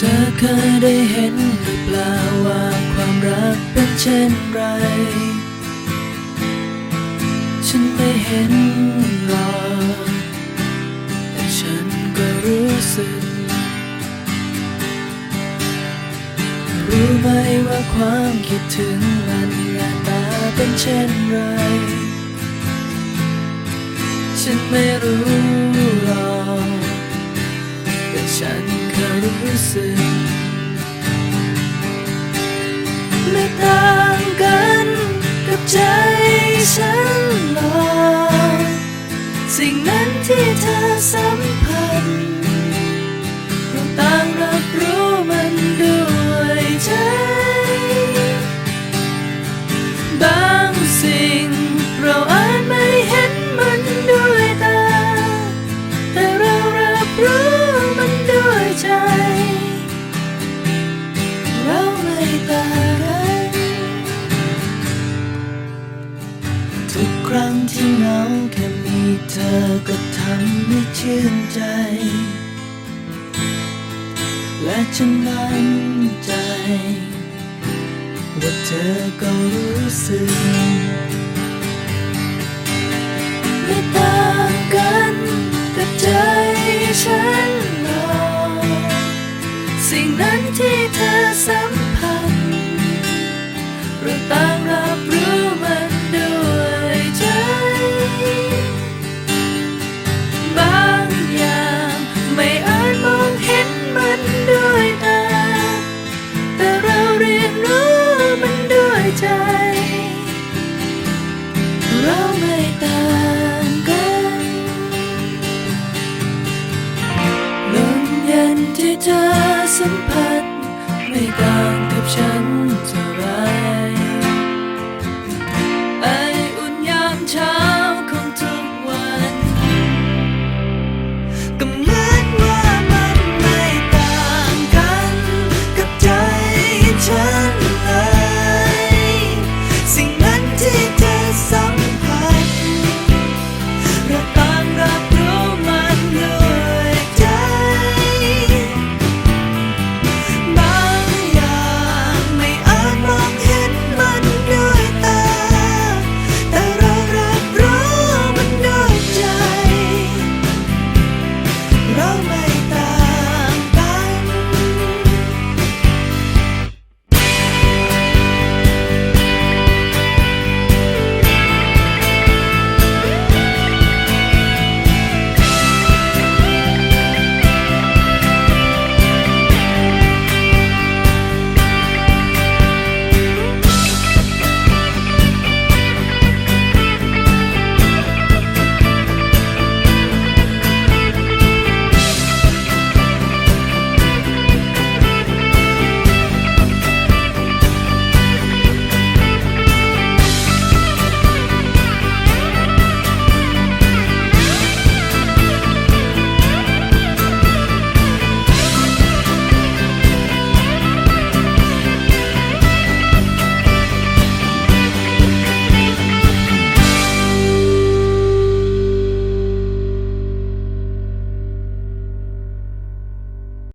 เธอเคยได้เห็นหรือเปล่าว่าความรักเป็นเช่นไร ฉันไม่เห็นหรอกแต่ฉันก็รู้สึก รู้ไหมว่าความคิดถึงมันหน้าตาเป็นเช่นไร ฉันไม่รู้หรอก แต่ฉันเคยรู้สึกไม่ต่างกันกับใจฉันหรอกสิ่งนั้นที่เธอสัมผัส ทุกครั้งที่เหงาแค่มีเธอก็ทำให้ชื่นใจ และฉันมั่นใจ ว่าเธอก็รู้สึกไม่ต่างกันกับใจฉันรอสิ่งนั้นที่เธอสัม ต่างกันลมเย็นที่เธอสัมผัส ไม่ต่างกับฉันเท่าไร